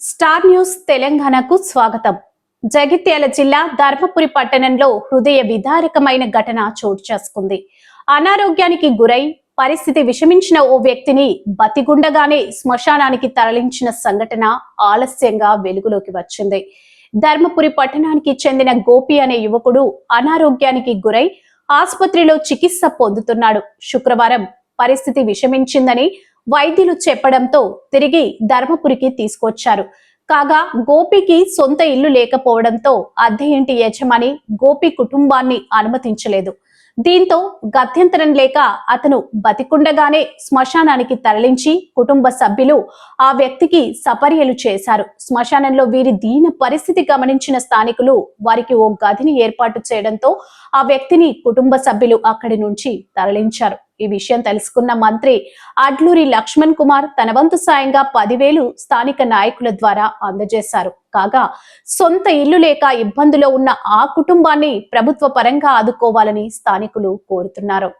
Star news తెలంగాణకు స్వాగతం. జగిత్యాల జిల్లా ధర్మపురి పట్టణంలో హృదయ విదారకమైన ఘటన చోటు చేసుకుంది. అనారోగ్యానికి గురై పరిస్థితి విషమించిన ఓ వ్యక్తిని బతిగుండగానే శ్మశానానికి తరలించిన సంఘటన ఆలస్యంగా వెలుగులోకి వచ్చింది. ధర్మపురి పట్టణానికి చెందిన గోపి అనే యువకుడు అనారోగ్యానికి గురై ఆసుపత్రిలో చికిత్స పొందుతున్నాడు. శుక్రవారం పరిస్థితి విషమించిందని వైద్యులు చెప్పడంతో తిరిగి ధర్మపురికి తీసుకొచ్చారు. కాగా గోపికి సొంత ఇల్లు లేకపోవడంతో అద్దె ఇంటి యజమాని గోపి కుటుంబాన్ని అనుమతించలేదు. దీంతో గత్యంతరం లేక అతను బతికుండగానే శ్మశానానికి తరలించి కుటుంబ సభ్యులు ఆ వ్యక్తికి సపర్యలు చేశారు. శ్మశానంలో వీరి దీన పరిస్థితి గమనించిన స్థానికులు వారికి ఓ గదిని ఏర్పాటు చేయడంతో ఆ వ్యక్తిని కుటుంబ సభ్యులు అక్కడి నుంచి తరలించారు. ఈ విషయం తెలుసుకున్న మంత్రి అడ్లూరి లక్ష్మణ్ కుమార్ తన వంతు సాయంగా పదివేలు స్థానిక నాయకుల ద్వారా అందజేశారు. కాగా సొంత ఇల్లు లేక ఇబ్బందులో ఉన్న ఆ కుటుంబాన్ని ప్రభుత్వ పరంగా ఆదుకోవాలని స్థానికులు కోరుతున్నారు.